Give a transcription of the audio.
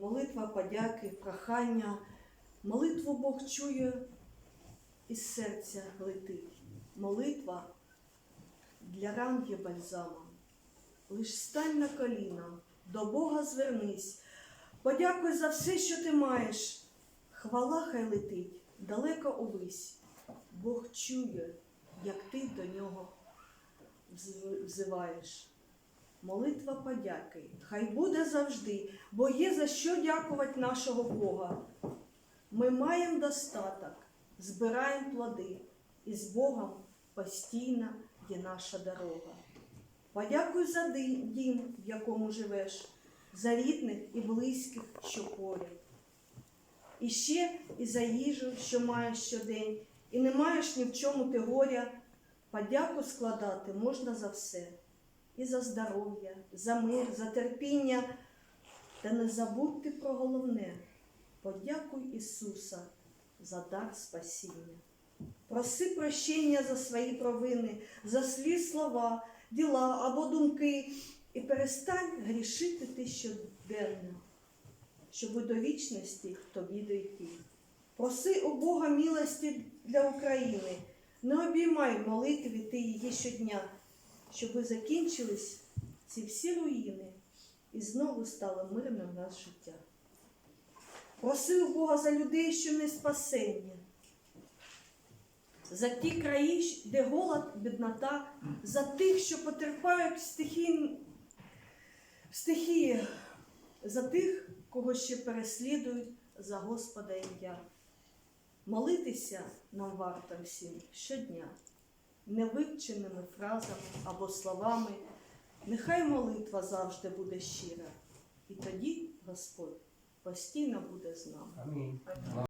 молитва подяки, прохання. Молитву Бог чує із серця летить. Молитва для ран є бальзамом. Лиш стань на коліна, до Бога звернись, подякуй за все, що ти маєш. Хвала хай летить далеко увись. Бог чує, як ти до нього взиваєш. Молитва подяки, хай буде завжди, бо є за що дякувати нашого Бога. Ми маємо достаток, збираємо плоди, і з Богом постійно є наша дорога. Подякуй за дім, в якому живеш, за рідних і близьких, що поряд. І ще і за їжу, що маєш щодень, і не маєш ні в чому ти горя. Подяку складати можна за все. І за здоров'я, за мир, за терпіння. Та не забудьте про головне. Подякуй Ісуса за дар спасіння. Проси прощення за свої провини, за свої слова, діла або думки, і перестань грішити ти щоденно, щоб до вічності тобі дійти. Проси у Бога милості для України, не обіймай молитві ти її щодня, щоб закінчились ці всі руїни і знову стало мирним наше життя. Проси у Бога за людей, що не спасення, за ті краї, де голод, біднота, за тих, що потерпають стихії, стихії, за тих, кого ще переслідують за Господа ім'я. Молитися нам варто всім щодня, невивченими фразами або словами. Нехай молитва завжди буде щира, і тоді Господь постійно буде з нами. Амінь.